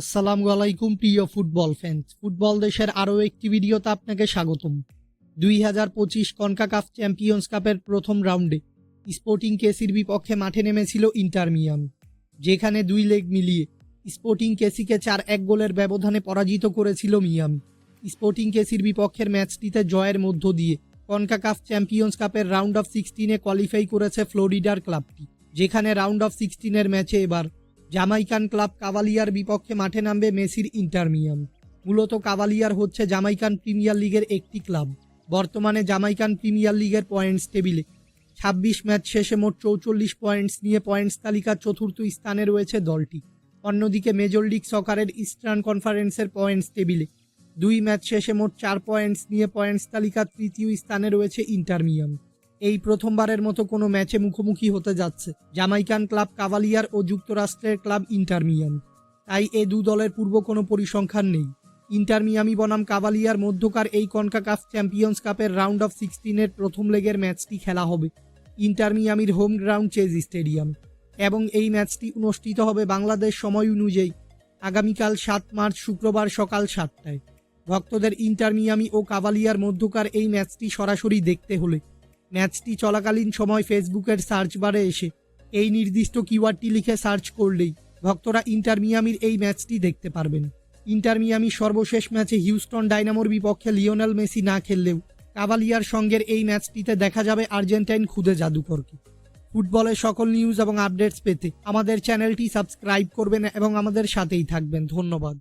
আসসালামু আলাইকুম, প্রিয় ফুটবল ফ্যান্স ফুটবল দেশের আরও একটি ভিডিওতে আপনাকে স্বাগতম। দুই হাজার পঁচিশ কনকাকাফ চ্যাম্পিয়ন্স কাপের প্রথম রাউন্ডে স্পোর্টিং কেসির বিপক্ষে মাঠে নেমেছিল ইন্টার মিয়ামি যেখানে দুই লেগ মিলিয়ে স্পোর্টিং কেসিকে চার এক গোলের ব্যবধানে পরাজিত করেছিল মিয়ামি স্পোর্টিং কেসির বিপক্ষের ম্যাচটিতে জয়ের মধ্য দিয়ে কনকাকাফ চ্যাম্পিয়ন্স কাপের রাউন্ড অফ সিক্সটিনে কোয়ালিফাই করেছে ফ্লোরিডার ক্লাবটি, যেখানে রাউন্ড অফ সিক্সটিনের ম্যাচে এবার জামাইকান ক্লাব কাভালিয়ার বিপক্ষে মাঠে নামবে মেসির ইন্টারমিয়াম মূলত কাভালিয়ার হচ্ছে জামাইকান প্রিমিয়ার লিগের একটি ক্লাব। বর্তমানে জামাইকান প্রিমিয়ার লিগের পয়েন্টস টেবিলে। ছাব্বিশ ম্যাচ শেষে মোট চৌচল্লিশ পয়েন্টস নিয়ে পয়েন্টস তালিকার চতুর্থ স্থানে রয়েছে দলটি। অন্যদিকে মেজর লিগ সকারের ইস্টার্ন কনফারেন্সের পয়েন্টস টেবিলে। দুই ম্যাচ শেষে মোট চার পয়েন্টস নিয়ে পয়েন্টস তালিকার তৃতীয় স্থানে রয়েছে ইন্টারমিয়াম এই প্রথমবারের মতো কোনো ম্যাচে মুখোমুখি হতে যাচ্ছে জামাইকান ক্লাব কাভালিয়ার ও যুক্তরাষ্ট্রের ক্লাব ইন্টার মিয়ামি। তাই এ দু দলের পূর্ব কোনো পরিসংখ্যান নেই। ইন্টার মিয়ামি বনাম কাভালিয়ার মধ্যকার এই কনকাকাফ চ্যাম্পিয়ন্স কাপের রাউন্ড অফ সিক্সটিনের প্রথম লেগের ম্যাচটি খেলা হবে ইন্টার মিয়ামির হোম গ্রাউন্ড চেজ স্টেডিয়াম। এবং এই ম্যাচটি অনুষ্ঠিত হবে বাংলাদেশ সময় অনুযায়ী আগামীকাল সাত মার্চ শুক্রবার সকাল সাতটায়। ভক্তদের ইন্টার মিয়ামি ও কাভালিয়ার মধ্যকার এই ম্যাচটি সরাসরি দেখতে হলে ম্যাচটি চলাকালীন সময় ফেসবুকের সার্চ বারে এসে এই নির্দিষ্ট কিওয়ার্ডটি লিখে সার্চ করলেই ভক্তরা ইন্টার মিয়ামির এই ম্যাচটি দেখতে পারবেন। ইন্টার মিয়ামি সর্বশেষ ম্যাচে হিউস্টন ডাইনামোর বিপক্ষে লিওনেল মেসি না খেললেও কাভালিয়ার সঙ্গের এই ম্যাচটিতে দেখা যাবে আর্জেন্টাইন খুদে জাদুকরকে। ফুটবলের সকল নিউজ এবং আপডেটস পেতে আমাদের চ্যানেলটি সাবস্ক্রাইব করবেন এবং আমাদের সাথেই থাকবেন। ধন্যবাদ।